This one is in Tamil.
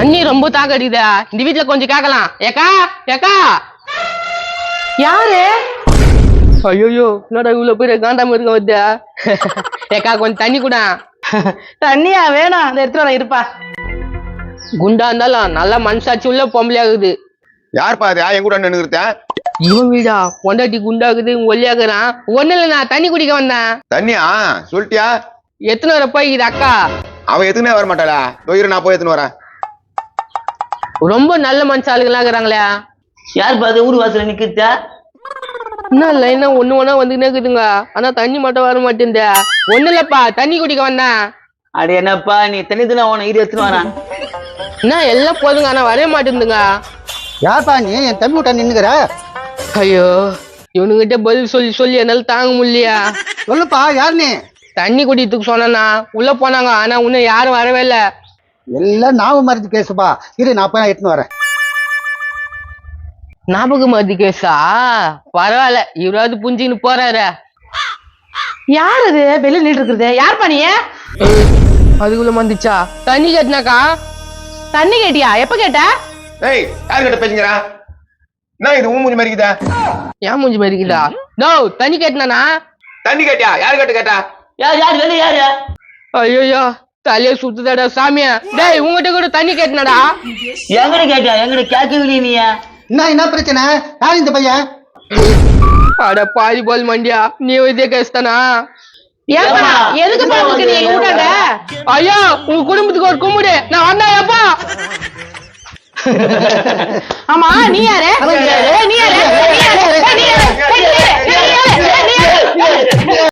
தண்ணி ரொம்ப தாக்கடிக்குதா இந்த வீட்ல கொஞ்சம் கேக்கலாம். ஏக்கா ஏக்கா! யாரு? ஐயோ என்னடா இவ்வளவு பேர் காண்டாம இருக்க வத்தியா ஏக்கா கொஞ்சம் தண்ணி கூட. தண்ணியா வேணும். அந்த வர இருப்பா. குண்டா இருந்தாலும் நல்லா மனசாட்சி உள்ள பொம்பளை ஆகுது யார் பாரு என் கூட நின்னுக்கிறேன் இவன் வீடா? பொண்டாட்டி குண்டாகுது ஒல்லியாக்குறான் ஒண்ணு இல்ல நான் தண்ணி குடிக்க வந்தேன். தண்ணியா? சொல்லிட்டியா? எத்தனை வர போய் இது அக்கா. அவ எதுக்குமே வர மாட்டாளா? தொயிரு நான் போய் எத்துன்னு வரேன். ரொம்ப நல்ல மனுஷ ஆளுங்களா இருக்கிறாங்களே யார் பாது ஊர் வாசல்ல நிக்கிறதா என்ன லைனா ஒண்ணு ஒண்ணா வந்துக்கினே இருக்குதுங்க ஆனா தண்ணி மட்டும் வர மாட்டேங்குது ஒண்ணு இல்லப்பா தண்ணி குடிக்க வந்தேன் அட என்னப்பா நீ தண்ணி தானே உன ஈடு எடுத்துட்டு வரான் என்ன எல்லாம் போதுங்க ஆனா வரவே மாட்டேங்குதுங்க யார்ப்பா நீ? என் தம்பி விட்டா நின்னுக்கிற? ஐயோ இவனுங்கிட்ட பதில் சொல்லி சொல்லி என்னால தாங்க முடியலையா. சொல்லுப்பா யார் நீ? தண்ணி குடிக்கிறதுக்கு சொன்னா உள்ள போனாங்க ஆனா இன்னும் யாரும் வரவே இல்ல. எல்லாம் ஞாபகம் மருந்து கேசுப்பா இரு நான் போய் எடுத்துன்னு வரேன். ஞாபகம் மதி கேசா? பரவாயில்ல இவராவது புஞ்சின்னு போறாரு. யார் அது? வெளில நின்று இருக்கிறது. யார் நீ? அதுக்குள்ள வந்துச்சா தண்ணி கட்டினாக்கா? தண்ணி கேட்டியா? எப்ப கேட்ட? ஏய் யார் கிட்ட பேசுங்கிறா என்ன இது ஊமுஞ்சி மாதிரி இருக்குதா ஏன் மூஞ்சி மறிக்குதா? நோ தண்ணி கட்டினானா? தண்ணி கேட்டியா? யார் கிட்ட கேட்டா? யார் யார் வெளில யாரு? ஐயோ தலைய சுத்துதாடா சாமியா. டேய் உங்ககிட்ட கூட தண்ணி கட்டினாடா. எங்கட கேட்டியா? எங்கட கேட்கவில்லை நீ? என்ன என்ன பிரச்சனை? யார் இந்த பையன்? அட பாதி போல் மண்டியா. நீ இதே கேஸ்தானா ஏப்பா எதுக்கு பாத்துக்க நீ எங்க ஐயா உங்க குடும்பத்துக்கு ஒரு கும்பிடு நான் வந்தா எப்பா ஆமா நீ யாரு? நீ யாரு நீ யாரு